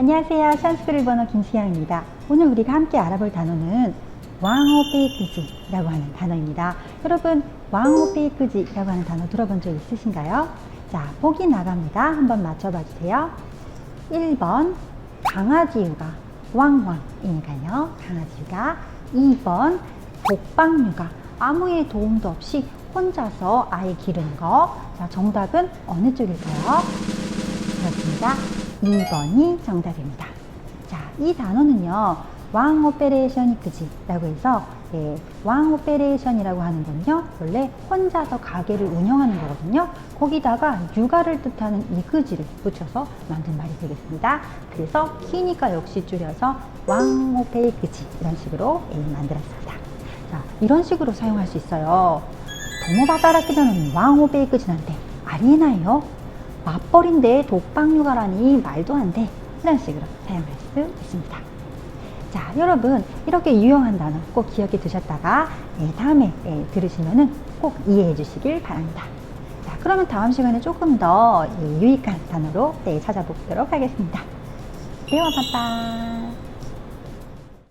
안녕하세요. 샨스크릴 번호 김수영입니다. 오늘 우리가 함께 알아볼 단어는 왕호페이크지라고 하는 단어입니다. 여러분, 왕호페이크지라고 하는 단어 들어본 적 있으신가요? 자, 보기 나갑니다. 한번 맞춰봐 주세요. 1번, 강아지유가 왕왕이니까요. 강아지유가 2번, 독방육아 아무의 도움도 없이 혼자서 아이 기르는 거. 자, 정답은 어느 쪽일까요? 그렇습니다. 2번이 정답입니다. 자, 이 단어는요, 왕 오페레이션 이크지라고 해서, 예, 왕 오페레이션이라고 하는 건요, 원래 혼자서 가게를 운영하는 거거든요. 거기다가 육아를 뜻하는 이그지를 붙여서 만든 말이 되겠습니다. 그래서 키니까 역시 줄여서 왕 오페이크지 이런 식으로 예, 만들었습니다. 자, 이런 식으로 사용할 수 있어요. 도모바다라키다는 왕호 베이크진한테 아리나요? 맞벌인데 독방육아라니 말도 안 돼. 이런 식으로 사용할 수 있습니다. 자, 여러분 이렇게 유용한 단어 꼭 기억해 두셨다가 예, 다음에 예, 들으시면은 꼭 이해해 주시길 바랍니다. 자, 그러면 다음 시간에 조금 더 예, 유익한 단어로 네, 찾아보도록 하겠습니다. 대화 봤다.